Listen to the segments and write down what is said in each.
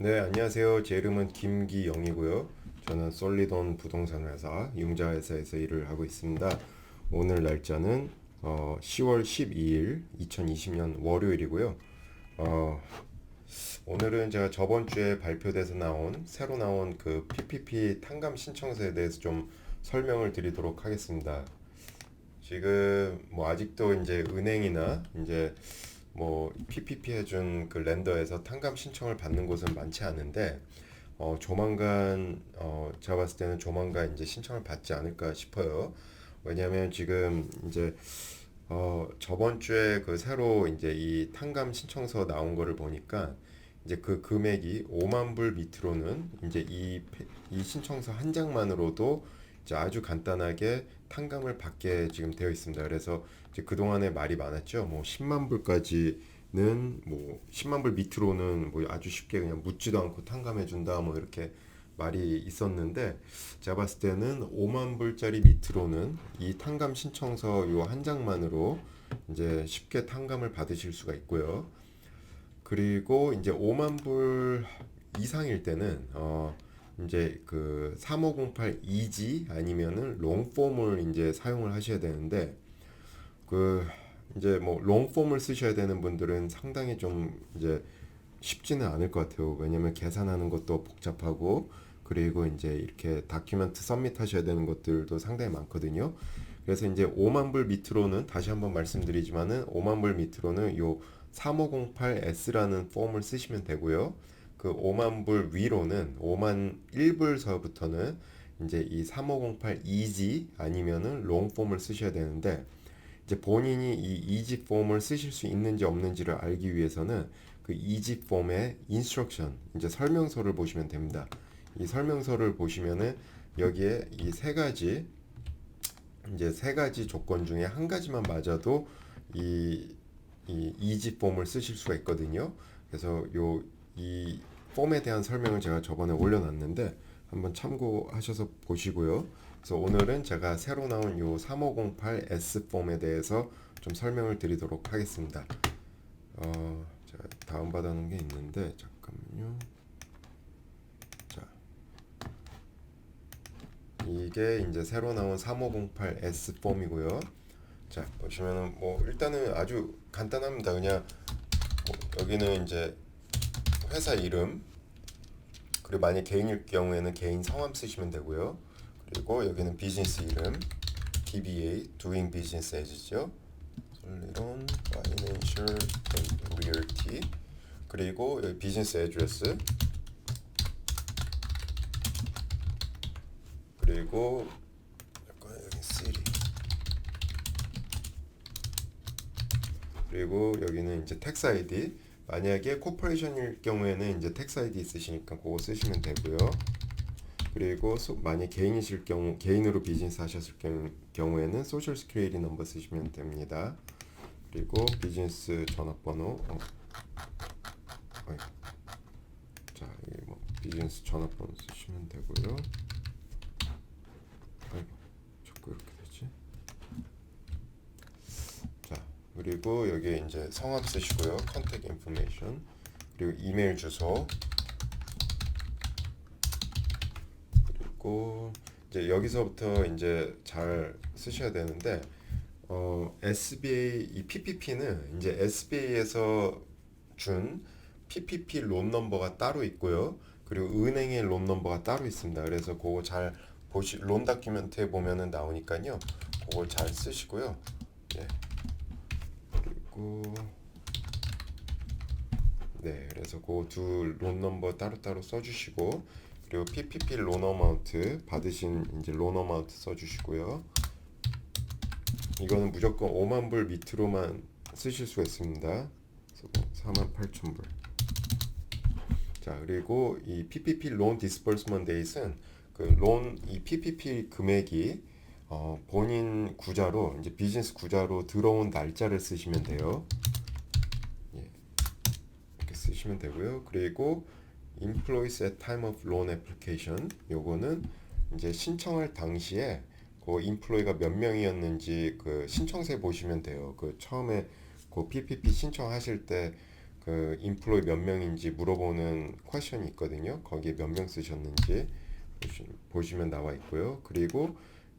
네, 안녕하세요. 제 이름은 김기영이고요. 저는 솔리돈 부동산 회사 융자 회사에서 일을 하고 있습니다. 오늘 날짜는 어, 10월 12일 2020년 월요일이고요. 어, 오늘은 제가 저번 주에 발표돼서 나온 새로 나온 그 PPP 탕감 신청서에 대해서 좀 설명을 드리도록 하겠습니다. 지금 뭐 아직도 이제 은행이나 이제 뭐 PPP 해준 그 랜더에서 탕감 신청을 받는 곳은 많지 않은데 어 조만간 어 제가 봤을 때는 조만간 이제 신청을 받지 않을까 싶어요. 왜냐하면 지금 이제 어 저번 주에 그 새로 이제 이 탕감 신청서 나온 거를 보니까 이제 그 금액이 5만 불 밑으로는 이제 이, 페- 이 신청서 한 장만으로도 아주 간단하게 탕감을 받게 지금 되어 있습니다. 그래서 이제 그동안에 말이 많았죠. 뭐 10만 불까지는 뭐 10만 불 밑으로는 뭐 아주 쉽게 그냥 묻지도 않고 탕감해 준다 뭐 이렇게 말이 있었는데 제가 봤을 때는 5만 불짜리 밑으로는 이 탕감 신청서 요 한 장만으로 이제 쉽게 탕감을 받으실 수가 있고요. 그리고 이제 5만 불 이상일 때는 어 이제 그 3508 2G 아니면은 롱폼을 이제 사용을 하셔야 되는데 그 이제 뭐 롱폼을 쓰셔야 되는 분들은 상당히 좀 이제 쉽지는 않을 것 같아요. 왜냐면 계산하는 것도 복잡하고 그리고 이제 이렇게 다큐멘트 서밋 하셔야 되는 것들도 상당히 많거든요. 그래서 이제 5만 불 밑으로는 다시 한번 말씀드리지만은 5만 불 밑으로는 요 3508S라는 폼을 쓰시면 되고요. 그 5만 불 위로는 5만 1불서부터는 이제 이 3508 EG 아니면은 롱폼을 쓰셔야 되는데 이제 본인이 이 이지 폼을 쓰실 수 있는지 없는지를 알기 위해서는 그 이지 폼의 인스트럭션 이제 설명서를 보시면 됩니다. 이 설명서를 보시면은 여기에 이 세 가지 이제 세 가지 조건 중에 한 가지만 맞아도 이, 이 이지 폼을 쓰실 수가 있거든요. 그래서 요 이 폼에 대한 설명을 제가 저번에 올려놨는데 한번 참고하셔서 보시고요. 그래서 오늘은 제가 새로 나온 요 3508S 폼에 대해서 좀 설명을 드리도록 하겠습니다. 어, 제가 다운 받아놓은 게 있는데 잠깐만요. 자, 이게 이제 새로 나온 3508S 폼이고요. 자, 보시면은 뭐 일단은 아주 간단합니다. 그냥 뭐 여기는 이제 회사 이름 그리고 만약 개인일 경우에는 개인 성함 쓰시면 되고요. 그리고 여기는 비즈니스 이름 DBA Doing Business As죠. 솔리론 Financial and Realty 그리고 여기 비즈니스 애드레스 그리고 약간 여기 city 그리고 여기는 이제 텍스 아이디 만약에 코퍼레이션일 경우에는 이제 텍스 아이디 있으시니까 그거 쓰시면 되고요. 그리고 소, 만약 개인이실 경우 개인으로 비즈니스 하셨을 경우, 경우에는 소셜 스큐리티 넘버 쓰시면 됩니다. 그리고 비즈니스 전화번호 어. 자, 이뭐 비즈니스 전화번호 쓰시면 되고요. 아이고, 자꾸 이렇게 되지? 자, 그리고 여기 이제 성함 쓰시고요. 컨택 인포메이션 그리고 이메일 주소 그리고 이제 여기서부터 이제 잘 쓰셔야 되는데 어, SBA 이 PPP는 이제 SBA에서 준 PPP 론 넘버가 따로 있고요. 그리고 은행의 론 넘버가 따로 있습니다. 그래서 그거 잘 보시 론 다큐멘트에 보면은 나오니까요. 그걸 잘 쓰시고요. 예. 그리고 네, 그래서 그 두 론 넘버 따로따로 써주시고 그리고 PPP 론 어마운트 받으신 이제 론 어마운트 써주시고요. 이거는 무조건 5만 불 밑으로만 쓰실 수가 있습니다. 그래서 4만 8천 불. 자 그리고 이 PPP 론 디스버스먼트 데이트는 그 론 이 PPP 금액이 어, 본인 구자로 이제 비즈니스 구자로 들어온 날짜를 쓰시면 돼요. 예, 이렇게 쓰시면 되고요. 그리고 employees at time of loan application 요거는 이제 신청할 당시에 그 인플로이가 몇 명이었는지 그 신청서에 보시면 돼요. 그 처음에 그 PPP 신청하실 때 그 인플로이 몇 명인지 물어보는 퀘션이 있거든요. 거기에 몇 명 쓰셨는지 보시, 보시면 나와 있고요. 그리고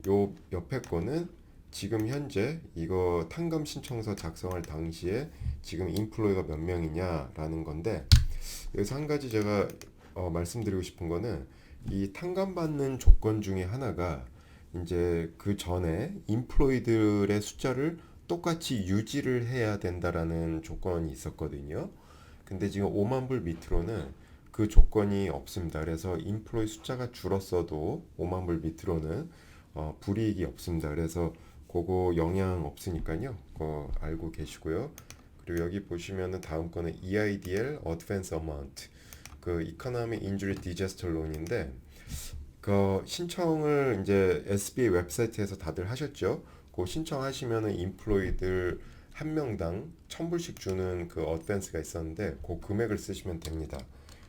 요 옆에 거는 지금 현재 이거 탕감 신청서 작성할 당시에 지금 인플로이가 몇 명이냐라는 건데 여기서 한 가지 제가 어, 말씀드리고 싶은 거는 이 탕감 받는 조건 중에 하나가 이제 그 전에 인플로이들의 숫자를 똑같이 유지를 해야 된다라는 조건이 있었거든요. 근데 지금 5만 불 밑으로는 그 조건이 없습니다. 그래서 인플로이 숫자가 줄었어도 5만 불 밑으로는 어, 불이익이 없습니다. 그래서 그거 영향 없으니까요. 그거 알고 계시고요. 그리고 여기 보시면은 다음 거는 EIDL Advance Amount 그 Economic Injury Disaster Loan인데 그 신청을 이제 SBA 웹사이트에서 다들 하셨죠? 그 신청하시면은 인플로이들 한 명당 1000불씩 주는 그 어드밴스가 있었는데 그 금액을 쓰시면 됩니다.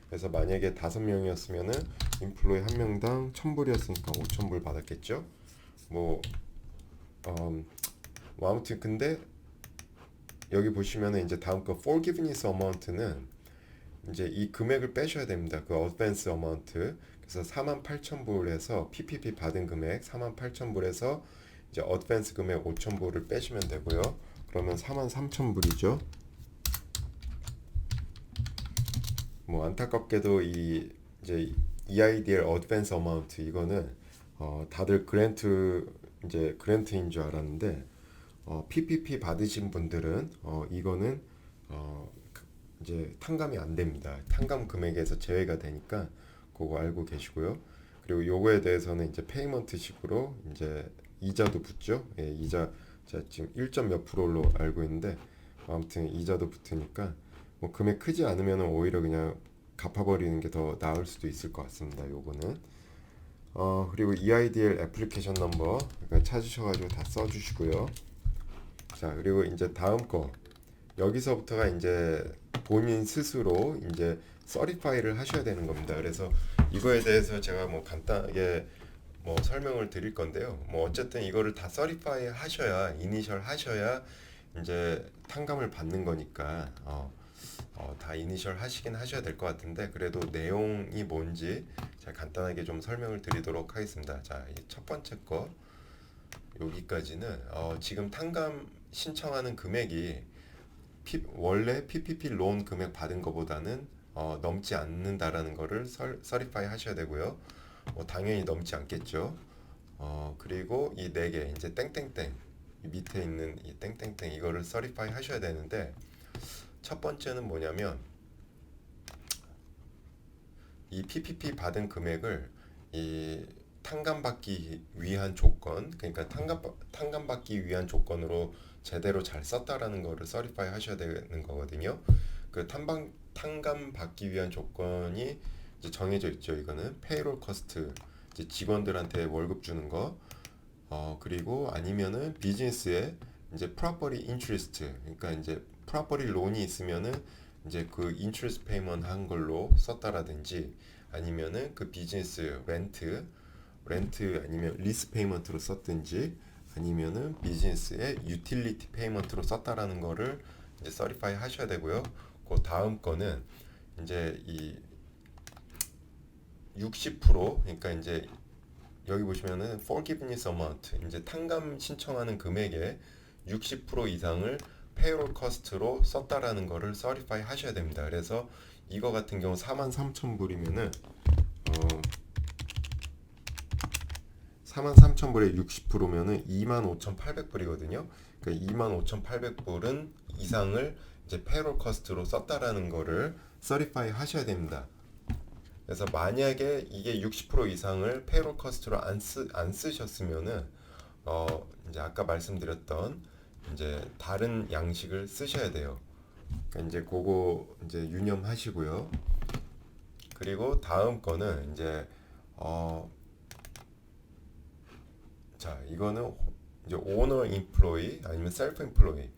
그래서 만약에 다섯 명이었으면은 인플로이 한 명당 1000불이었으니까 5000불 받았겠죠? 뭐, 음, 뭐 아무튼 근데 여기 보시면은 이제 다음 거 forgiveness amount는 이제 이 금액을 빼셔야 됩니다. 그 advance amount. 그래서 48,000불에서 PPP 받은 금액 48,000불에서 이제 advance 금액 5,000불을 빼시면 되고요. 그러면 43,000불이죠. 뭐 안타깝게도 이 이제 EIDL advance amount 이거는 어 다들 그랜트 이제 그랜트인 줄 알았는데 어 PPP 받으신 분들은 어 이거는 어 그- 이제 탕감이 안 됩니다. 탕감 금액에서 제외가 되니까 그거 알고 계시고요. 그리고 요거에 대해서는 이제 페이먼트식으로 이제 이자도 붙죠. 예, 이자 제가 지금 1점 몇 프로로 알고 있는데 아무튼 이자도 붙으니까 뭐 금액 크지 않으면 오히려 그냥 갚아버리는 게 더 나을 수도 있을 것 같습니다. 요거는 어 그리고 EIDL 애플리케이션 넘버 찾으셔가지고 다 써주시고요. 자 그리고 이제 다음 거 여기서부터가 이제 본인 스스로 이제 서리파이를 하셔야 되는 겁니다. 그래서 이거에 대해서 제가 뭐 간단하게 뭐 설명을 드릴 건데요. 뭐 어쨌든 이거를 다 서리파이 하셔야 이니셜 하셔야 이제 탕감을 받는 거니까 어, 어, 다 이니셜 하시긴 하셔야 될 것 같은데 그래도 내용이 뭔지 제가 간단하게 좀 설명을 드리도록 하겠습니다. 자, 이첫 번째 거 여기까지는 어, 지금 탕감 신청하는 금액이 피, 원래 PPP 론 금액 받은 것보다는 어, 넘지 않는다라는 거를 설, 서리파이 하셔야 되고요. 뭐 당연히 넘지 않겠죠. 어, 그리고 이 네 개 이제 땡땡땡 이 밑에 있는 이 땡땡땡 이거를 서리파이 하셔야 되는데 첫 번째는 뭐냐면 이 PPP 받은 금액을 이 탕감받기 위한 조건, 그러니까 탕감 탕감받기 위한 조건으로 제대로 잘 썼다라는 거를 서리파이 하셔야 되는 거거든요. 그 탕감 탕감받기 위한 조건이 이제 정해져 있죠. 이거는 페이롤 커스트, 이제 직원들한테 월급 주는 거, 어 그리고 아니면은 비즈니스에 이제 프로퍼리 인트리스트, 그러니까 이제 프로퍼리 론이 있으면은 이제 그 인트리스트 페이먼트 한 걸로 썼다라든지 아니면은 그 비즈니스 렌트 렌트 아니면 리스 페이먼트로 썼든지 아니면은 비즈니스의 유틸리티 페이먼트로 썼다라는 거를 이제 서리파이 하셔야 되고요. 그 다음 거는 이제 이 60% 그러니까 이제 여기 보시면은 forgiveness amount 이제 탕감 신청하는 금액의 60% 이상을 페이롤 커스트로 썼다라는 거를 서리파이 하셔야 됩니다. 그래서 이거 같은 경우 43,000불이면은 어 43,000불에 60%면은 25,800불이거든요. 그러니까 25,800불은 이상을 이제 페이롤 커스트로 썼다라는 거를 서리파이 하셔야 됩니다. 그래서 만약에 이게 60% 이상을 페이롤 커스트로 안, 쓰, 안 쓰셨으면은 어 이제 아까 말씀드렸던 이제 다른 양식을 쓰셔야 돼요. 그러니까 이제 그거 이제 유념하시고요. 그리고 다음 거는 이제 어 자, 이거는 이제 오너 인플로이 아니면 셀프 인플로이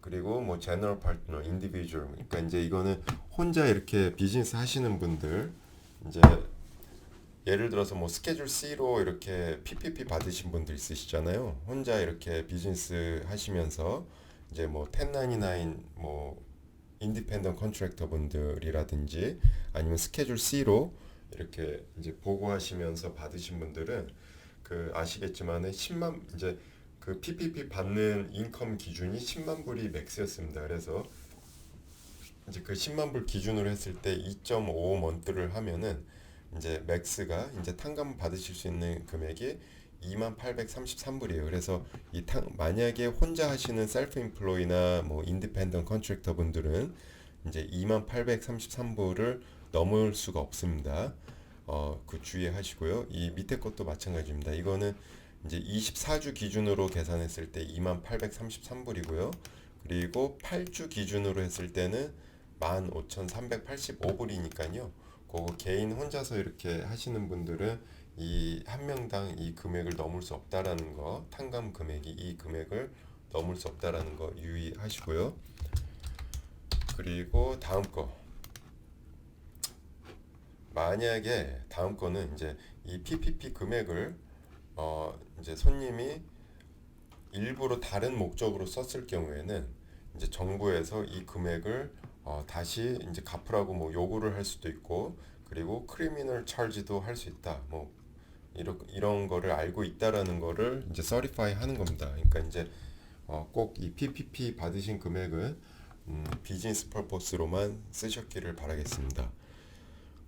그리고 뭐 제너럴 파트너, 인디비주얼 그러니까 이제 이거는 혼자 이렇게 비즈니스 하시는 분들 이제 예를 들어서 뭐 스케줄 C로 이렇게 PPP 받으신 분들 있으시잖아요. 혼자 이렇게 비즈니스 하시면서 이제 뭐 1099, 뭐 인디펜던 컨트랙터 분들이라든지 아니면 스케줄 C로 이렇게 이제 보고하시면서 받으신 분들은 그 아시겠지만은 10만 이제 그 PPP 받는 인컴 기준이 10만 불이 맥스였습니다. 그래서 이제 그 10만 불 기준으로 했을 때 2.5 먼트를 하면은 이제 맥스가 이제 탕감 받으실 수 있는 금액이 2833불이에요. 그래서 이 탕, 만약에 혼자 하시는 셀프 인플로이나 뭐 인디펜던 컨트랙터 분들은 이제 2833불을 넘을 수가 없습니다. 어, 그 주의하시고요. 이 밑에 것도 마찬가지입니다. 이거는 이제 24주 기준으로 계산했을 때 2833불이고요. 그리고 8주 기준으로 했을 때는 15,385불이니까요. 그거 개인 혼자서 이렇게 하시는 분들은 이 한 명당 이 금액을 넘을 수 없다라는 거, 탕감 금액이 이 금액을 넘을 수 없다라는 거 유의하시고요. 그리고 다음 거. 만약에 다음 거는 이제 이 PPP 금액을 어 이제 손님이 일부러 다른 목적으로 썼을 경우에는 이제 정부에서 이 금액을 어 다시 이제 갚으라고 뭐 요구를 할 수도 있고 그리고 크리미널 차지도 할 수 있다. 뭐 이런 이런 거를 알고 있다라는 거를 이제 서리파이 하는 겁니다. 그러니까 이제 어 꼭 이 PPP 받으신 금액은 음 비즈니스 퍼포스로만 쓰셨기를 바라겠습니다.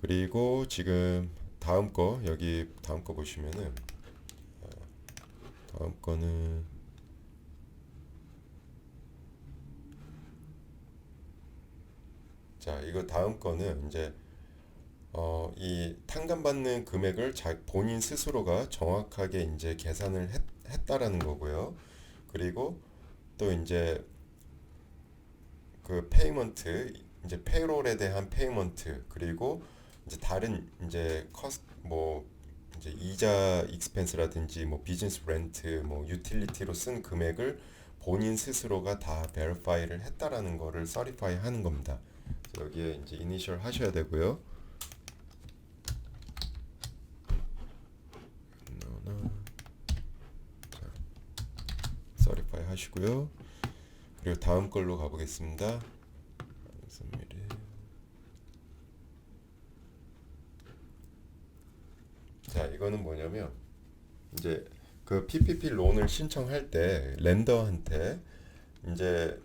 그리고 지금 다음 거 여기 다음 거 보시면은 어, 다음 거는 자 이거 다음 거는 이제 어, 이 탕감받는 금액을 자, 본인 스스로가 정확하게 이제 계산을 했, 했다라는 거고요. 그리고 또 이제 그 페이먼트 이제 페이롤에 대한 페이먼트 그리고 이제 다른 이제 커스 뭐 이제 이자 익스펜스라든지 뭐 비즈니스 렌트 뭐 유틸리티로 쓴 금액을 본인 스스로가 다 베리파이를 했다라는 거를 서리파이 하는 겁니다. 여기에 이제 이니셜 하셔야 되고요. 서리파이 하시고요. 그리고 다음 걸로 가보겠습니다. 자, 이거는 뭐냐면 이제 그 PPP 론을 신청할 때 렌더한테 이제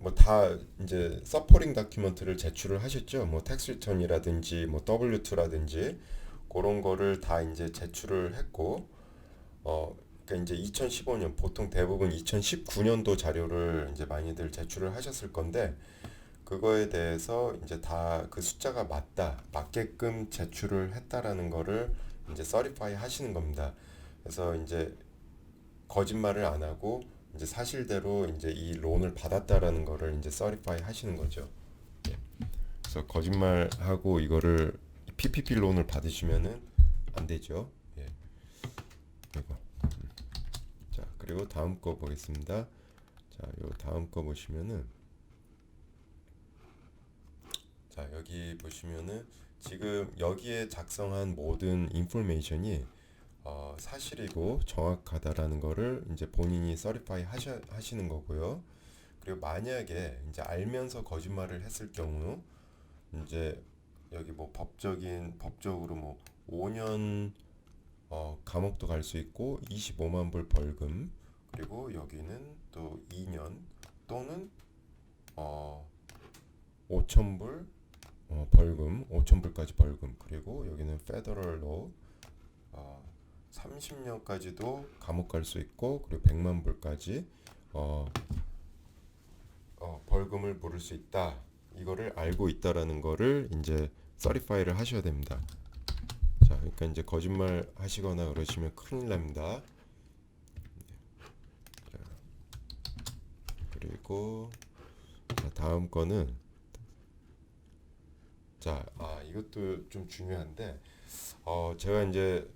뭐 다 이제 서포링 다큐멘트를 제출을 하셨죠. 뭐 텍스 리턴이라든지 뭐 W2라든지 그런 거를 다 이제 제출을 했고 어 그러니까 이제 2015년 보통 대부분 2019년도 자료를 이제 많이들 제출을 하셨을 건데 그거에 대해서 이제 다 그 숫자가 맞다 맞게끔 제출을 했다라는 거를 이제 서리파이 하시는 겁니다. 그래서 이제 거짓말을 안 하고 이제 사실대로 이제 이 론을 받았다라는 거를 이제 서리파이 하시는 거죠. 예. 그래서 거짓말하고 이거를 PPP 론을 받으시면은 안 되죠. 예. 이거. 음. 자, 그리고 다음 거 보겠습니다. 자, 요 다음 거 보시면은 자, 여기 보시면은 지금 여기에 작성한 모든 인포메이션이 어, 사실이고 정확하다라는 거를 이제 본인이 서리파이 하셔, 하시는 거고요. 그리고 만약에 이제 알면서 거짓말을 했을 경우 이제 여기 뭐 법적인 법적으로 뭐 5년 어, 감옥도 갈 수 있고 25만 불 벌금 그리고 여기는 또 2년 또는 어 5천 불 어, 벌금 5천 불까지 벌금 그리고 여기는 페더럴로 어, 30년까지도 감옥 갈 수 있고 그리고 100만 불까지 어, 어, 벌금을 물을 수 있다. 이거를 알고 있다라는 거를 이제 서리파이를 하셔야 됩니다. 자, 그러니까 이제 거짓말 하시거나 그러시면 큰일 납니다. 자, 그리고 자, 다음 거는 자, 아 이것도 좀 중요한데 어, 제가 이제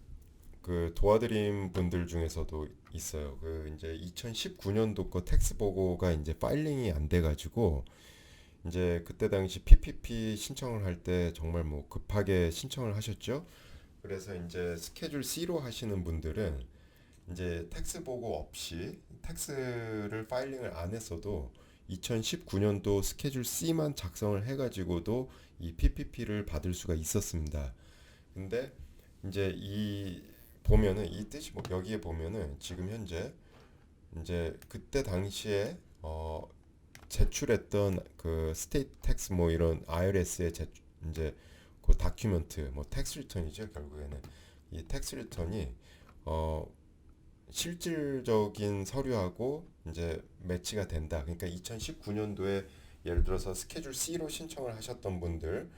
그 도와드린 분들 중에서도 있어요. 그 이제 2019년도 거 텍스 보고가 이제 파일링이 안 돼가지고 이제 그때 당시 PPP 신청을 할 때 정말 뭐 급하게 신청을 하셨죠. 그래서 이제 스케줄 C로 하시는 분들은 이제 텍스 보고 없이 텍스를 파일링을 안 했어도 2019년도 스케줄 C만 작성을 해가지고도 이 PPP를 받을 수가 있었습니다. 근데 이제 이 보면은 이 뜻이 뭐 여기에 보면은 지금 현재 이제 그때 당시에 어 제출했던 그 스테이트 텍스 뭐 이런 IRS의 제 이제 그 다큐멘트 뭐 텍스 리턴이죠 결국에는 이 텍스 리턴이 어 실질적인 서류하고 이제 매치가 된다. 그러니까 2019년도에 예를 들어서 스케줄 C로 신청을 하셨던 분들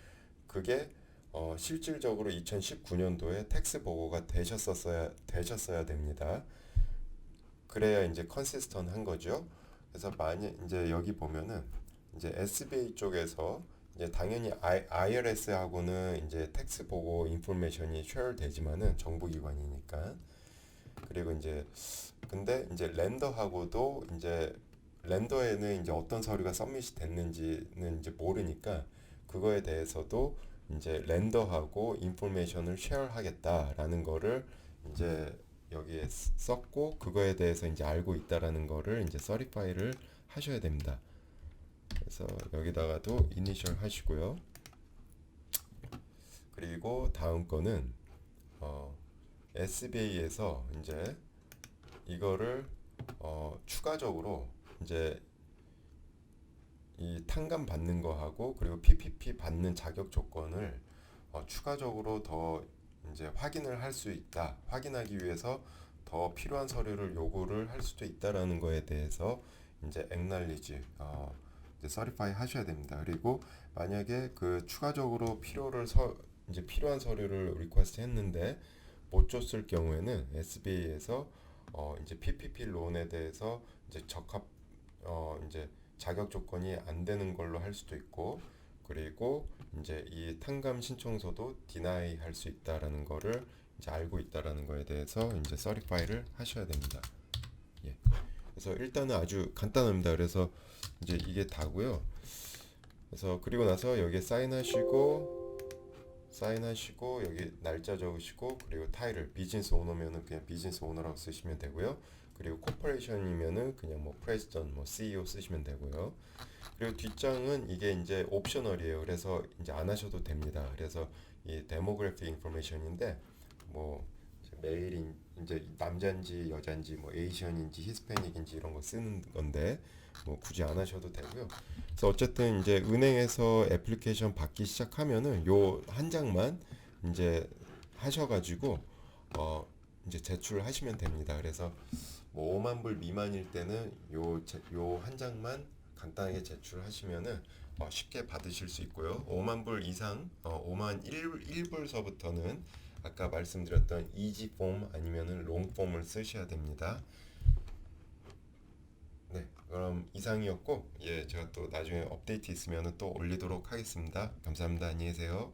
그게 어 실질적으로 2019년도에 텍스 보고가 되셨었어야 되셨어야 됩니다. 그래야 이제 컨시스턴 한 거죠. 그래서 만약 이제 여기 보면은 이제 SBA 쪽에서 이제 당연히 IRS하고는 이제 텍스 보고 인포메이션이 쉐어 되지만은 정부 기관이니까 그리고 이제 근데 이제 랜더하고도 이제 랜더에는 이제 어떤 서류가 서밋이 됐는지는 이제 모르니까 그거에 대해서도 이제 랜더하고 인포메이션을 쉐어하겠다라는 거를 이제 여기에 쓰- 썼고 그거에 대해서 이제 알고 있다라는 거를 이제 서리파이를 하셔야 됩니다. 그래서 여기다가도 이니셜 하시고요. 그리고 다음 거는 어, SBA에서 이제 이거를 어, 추가적으로 이제 이 탕감 받는 거하고 그리고 PPP 받는 자격 조건을 어, 추가적으로 더 이제 확인을 할 수 있다. 확인하기 위해서 더 필요한 서류를 요구를 할 수도 있다라는 거에 대해서 이제 acknowledge 어, 이제 certify 하셔야 됩니다. 그리고 만약에 그 추가적으로 필요를 서 이제 필요한 서류를 리퀘스트 했는데 못 줬을 경우에는 SBA에서 어 이제 PPP 론에 대해서 이제 적합 어 이제 자격 조건이 안 되는 걸로 할 수도 있고 그리고 이제 이 탕감 신청서도 디나이 할 수 있다라는 거를 이제 알고 있다라는 거에 대해서 이제 서리파이를 하셔야 됩니다. 예. 그래서 일단은 아주 간단합니다. 그래서 이제 이게 다고요. 그래서 그리고 나서 여기에 사인하시고 사인하시고 여기 날짜 적으시고 그리고 타이틀 비즈니스 오너면은 그냥 비즈니스 오너라고 쓰시면 되고요. 그리고 코퍼레이션이면은 그냥 뭐 프레지던트 뭐 CEO 쓰시면 되고요. 그리고 뒷장은 이게 이제 옵셔널이에요. 그래서 이제 안 하셔도 됩니다. 그래서 이 데모그래피 인포메이션인데 뭐 메일인 이제 남자인지 여자인지 뭐 에이시언인지 히스패닉인지 이런 거 쓰는 건데 뭐 굳이 안 하셔도 되고요. 그래서 어쨌든 이제 은행에서 애플리케이션 받기 시작하면은 요 한 장만 이제 하셔가지고 어 이제 제출하시면 됩니다. 그래서 뭐 5만 불 미만일 때는 요 요 한 장만 간단하게 제출하시면은 어 쉽게 받으실 수 있고요. 5만 불 이상 어 5만 1, 1불서부터는 아까 말씀드렸던 이지 폼 아니면은 롱 폼을 쓰셔야 됩니다. 네, 그럼 이상이었고, 예, 제가 또 나중에 업데이트 있으면 또 올리도록 하겠습니다. 감사합니다. 안녕히 계세요.